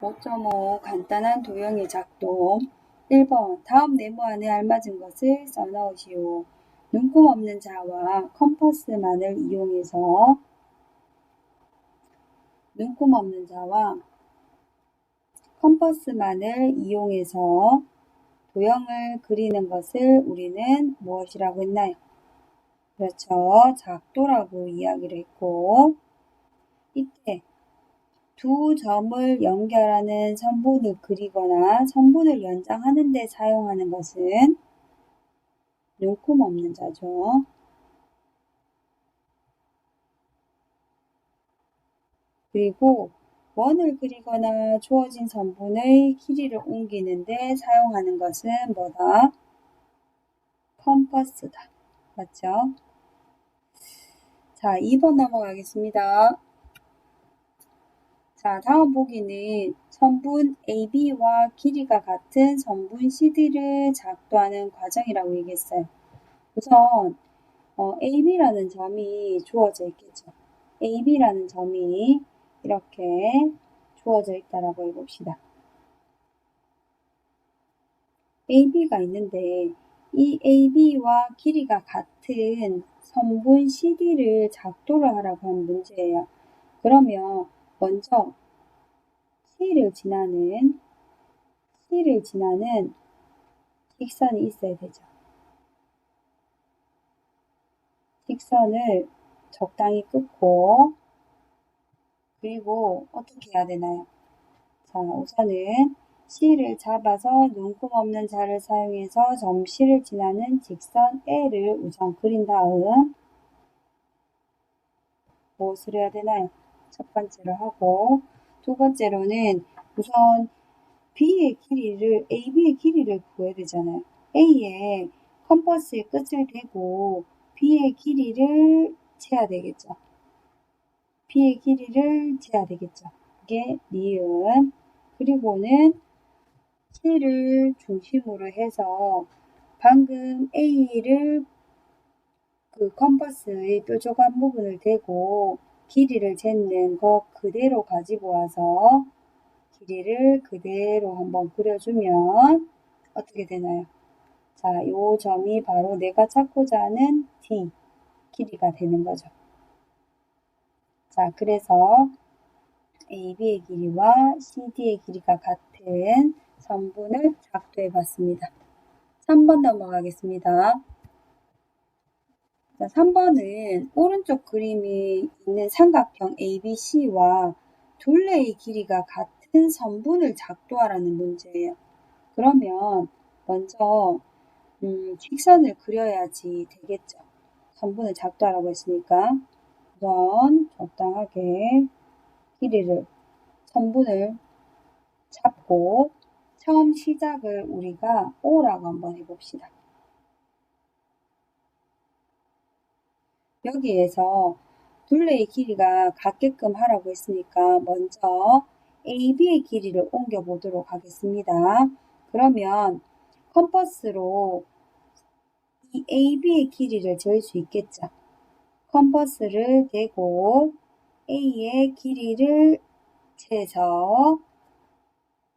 5.5 간단한 도형의 작동 1번 다음 네모 안에 알맞은 것을 써넣으시오. 눈곱 없는 자와 컴퍼스만을 이용해서 눈곱 없는 자와 컴퍼스만을 이용해서 도형을 그리는 것을 우리는 무엇이라고 했나요? 그렇죠. 작도라고 이야기를 했고 이때 두 점을 연결하는 선분을 그리거나 선분을 연장하는 데 사용하는 것은 눈곱 없는 자죠. 그리고 원을 그리거나 주어진 선분의 길이를 옮기는데 사용하는 것은 뭐다? 컴퍼스다. 맞죠? 자, 2번 넘어가겠습니다. 자, 다음 보기는 선분 AB와 길이가 같은 선분 CD를 작도하는 과정이라고 얘기했어요. 우선 어, AB라는 점이 주어져 있겠죠. AB라는 점이 이렇게 주어져 있다라고 해봅시다. AB가 있는데 이 AB와 길이가 같은 선분 CD를 작도를 하라고 하는 문제예요. 그러면 먼저 C를 지나는 C를 지나는 직선이 있어야 되죠. 직선을 적당히 끊고 그리고 어떻게 해야 되나요? 자, 우선은 C를 잡아서 눈곱 없는 자를 사용해서 점 C를 지나는 직선 L을 우선 그린 다음 무엇을 해야 되나요? 첫 번째로 하고 두 번째로는 우선 B의 길이를 AB의 길이를 구해야 되잖아요. A의 컴퍼스의 끝을 대고 B의 길이를 재야 되겠죠. B의 길이를 재야 되겠죠. 이게 니은 그리고는 C를 중심으로 해서 방금 A를 그 컴퍼스의 뾰족한 부분을 대고 길이를 쟀는 거 그대로 가지고 와서 길이를 그대로 한번 그려주면 어떻게 되나요? 자, 요 점이 바로 내가 찾고자 하는 D 길이가 되는 거죠. 자, 그래서 AB의 길이와 CD의 길이가 같은 선분을 작도해 봤습니다. 3번 넘어가겠습니다. 자, 3번은 오른쪽 그림이 있는 삼각형 ABC와 둘레의 길이가 같은 선분을 작도하라는 문제예요. 그러면 먼저 음, 직선을 그려야지 되겠죠. 선분을 작도하라고 했으니까 우선 적당하게 길이를 선분을 잡고 처음 시작을 우리가 O라고 한번 해봅시다. 여기에서 둘레의 길이가 같게끔 하라고 했으니까 먼저 AB의 길이를 옮겨 보도록 하겠습니다. 그러면 컴퍼스로 이 AB의 길이를 재을 수 있겠죠. 컴퍼스를 대고 A의 길이를 재서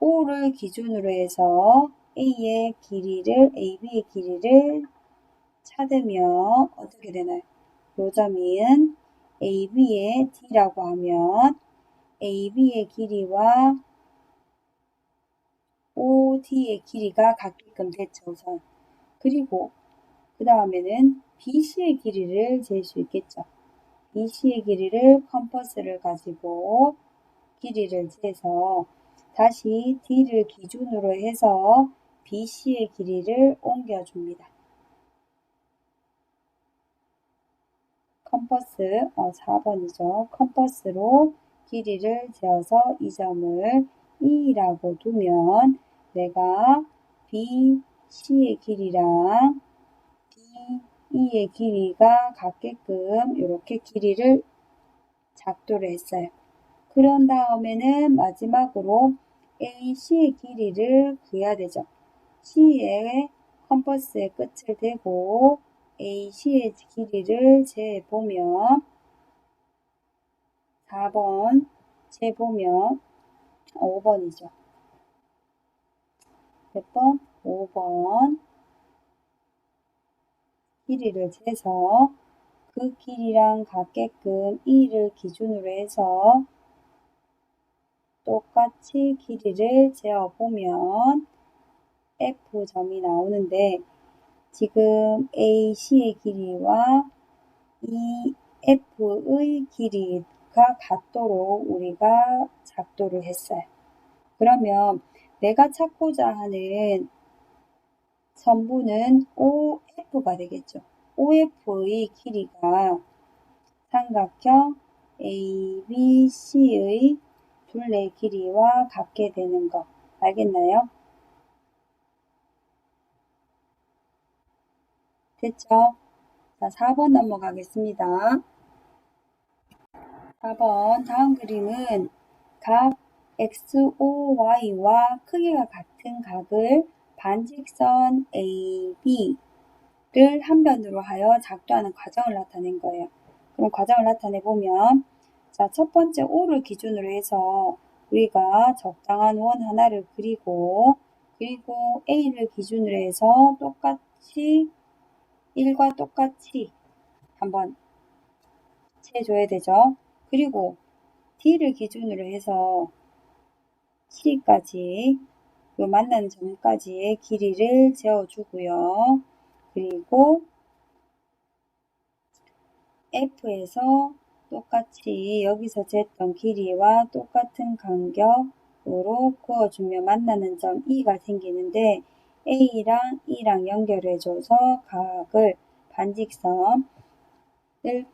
O를 기준으로 해서 A의 길이를 AB의 길이를 찾으면 어떻게 되나요? 요점인 AB의 D라고 하면 AB의 길이와 OD의 길이가 같게끔 됐죠, 우선. 그리고 그 다음에는 BC의 길이를 잴 수 있겠죠. BC의 길이를 컴퍼스를 가지고 길이를 재서 다시 D를 기준으로 해서 BC의 길이를 옮겨줍니다. 컴퍼스, 어, 4번이죠. 컴퍼스로 길이를 재어서 이 점을 E라고 두면 내가 B, C의 길이랑 D, E의 길이가 같게끔 이렇게 길이를 작도를 했어요. 그런 다음에는 마지막으로 A, C의 길이를 구해야 되죠. C의 컴퍼스의 끝을 대고 AC의 길이를 재보면 4번 재보면 5번이죠. 몇 번? 5번. 길이를 재서 그 길이랑 같게끔 2를 기준으로 해서 똑같이 길이를 재어보면 F점이 나오는데 지금 AC의 길이와 이 F의 길이가 같도록 우리가 작도를 했어요. 그러면 내가 찾고자 하는 선부는 OF가 되겠죠. OF의 길이가 삼각형 ABC의 둘레 길이와 같게 되는 거 알겠나요? 됐죠? 자, 4번 넘어가겠습니다. 4번 다음 그림은 각 XOY와 크기가 같은 각을 반직선 AB를 한 변으로 하여 작도하는 과정을 나타낸 거예요. 그럼 과정을 나타내 보면 자, 첫 번째 O를 기준으로 해서 우리가 적당한 원 하나를 그리고 그리고 A를 기준으로 해서 똑같이 1과 똑같이 한번 채줘야 되죠. 그리고 D를 기준으로 해서 C까지 요 만나는 점까지의 길이를 재어주고요. 그리고 F에서 똑같이 여기서 쟀던 길이와 똑같은 간격으로 그어주면 만나는 점 E가 생기는데 A랑 E랑 연결해줘서 각을 반직선을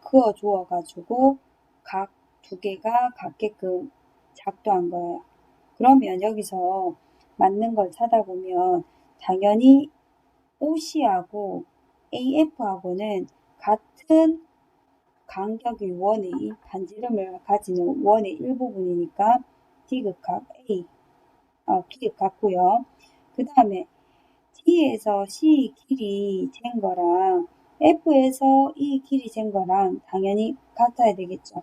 그어 주어 가지고 각 두 개가 같게끔 작도한 거예요. 그러면 여기서 맞는 걸 찾아보면 당연히 OC하고 AF하고는 같은 간격의 원의 반지름을 가지는 원의 일부분이니까 D극각 A, 어, B극 같고요. 그 다음에 D에서 C 길이 잰 거랑 F에서 E 길이 잰 거랑 당연히 같아야 되겠죠.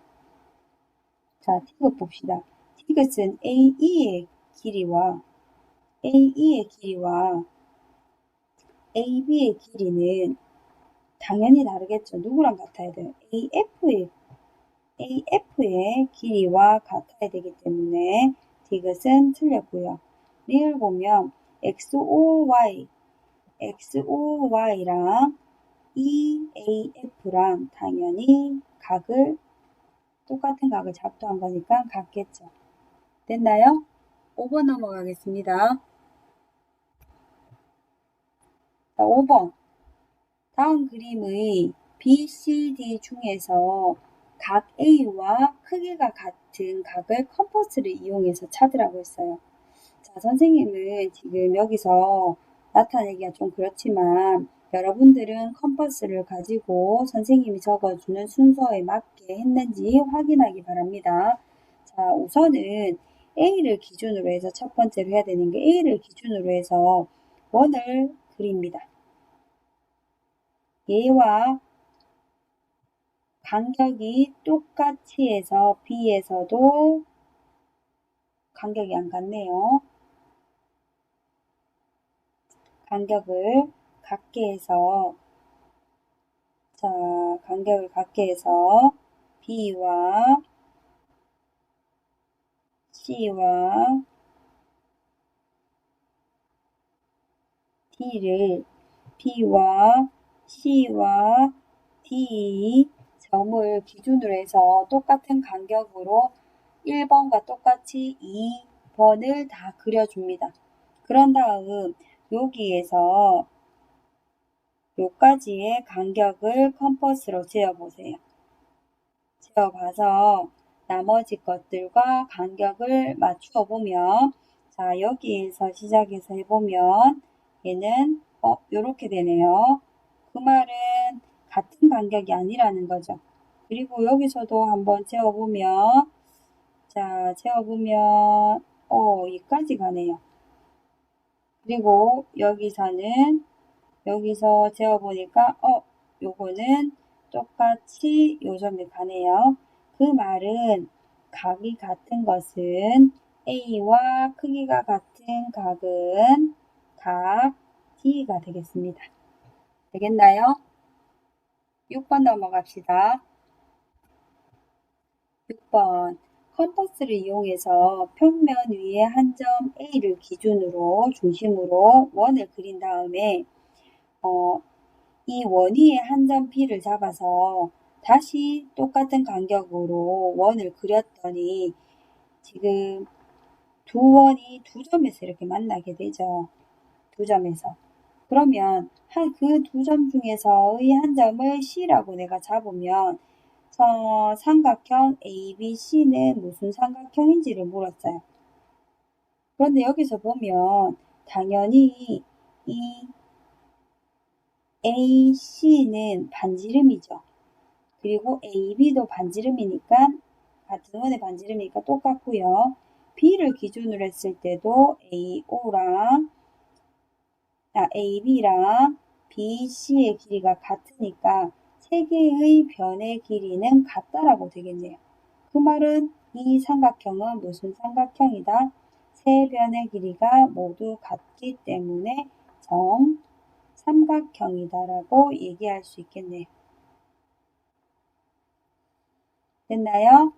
자, T극 봅시다. T극은 AE의 길이와 AE의 길이와 AB의 길이는 당연히 다르겠죠. 누구랑 같아야 돼요? AF의 AF의 길이와 같아야 되기 때문에 디귿은 틀렸고요. 리을 보면 XOY XOY랑 EAF랑 당연히 각을 똑같은 각을 작도한 거니까 같겠죠. 됐나요? 5번 넘어가겠습니다. 자, 5번. 다음 그림의 BCD 중에서 각 A와 크기가 같은 각을 컴퍼스를 이용해서 찾으라고 했어요. 자, 선생님은 지금 여기서 나타내기가 좀 그렇지만 여러분들은 컴퍼스를 가지고 선생님이 적어주는 순서에 맞게 했는지 확인하기 바랍니다. 자, 우선은 A를 기준으로 해서 첫 번째로 해야 되는 게 A를 기준으로 해서 원을 그립니다. 얘와 간격이 똑같이 해서 B에서도 간격이 안 같네요. 간격을 같게 해서 자, 간격을 같게 해서 B와 C와 D를 B와 C와 D 점을 기준으로 해서 똑같은 간격으로 1번과 똑같이 2번을 다 그려줍니다. 그런 다음 여기에서 요까지의 간격을 컴퍼스로 재어보세요. 재어봐서 나머지 것들과 간격을 맞추어 보면 자 여기에서 시작해서 해보면 얘는 어 요렇게 되네요. 그 말은 같은 간격이 아니라는 거죠. 그리고 여기서도 한번 재어보면 자 재어보면 어 여기까지 가네요. 그리고 여기서는 여기서 재어보니까 어 요거는 똑같이 요점에 가네요. 그 말은 각이 같은 것은 A와 크기가 같은 각은 각 D가 되겠습니다. 되겠나요? 6번 넘어갑시다. 6번 컴퍼스를 이용해서 평면 위에 한 점 A를 기준으로 중심으로 원을 그린 다음에 어, 이 원 위에 한점 B를 잡아서 다시 똑같은 간격으로 원을 그렸더니 지금 두 원이 두 점에서 이렇게 만나게 되죠. 두 점에서. 그러면 한 그 두 점 중에서의 한 점을 C라고 내가 잡으면 서 삼각형 ABC는 무슨 삼각형인지를 물었어요. 그런데 여기서 보면 당연히 이 AC는 반지름이죠. 그리고 AB도 반지름이니까 같은 원의 반지름이니까 똑같고요. B를 기준으로 했을 때도 AO랑 아, AB랑 BC의 길이가 같으니까 세 개의 변의 길이는 같다라고 되겠네요. 그 말은 이 삼각형은 무슨 삼각형이다? 세 변의 길이가 모두 같기 때문에 정 삼각형이다라고 얘기할 수 있겠네요. 됐나요?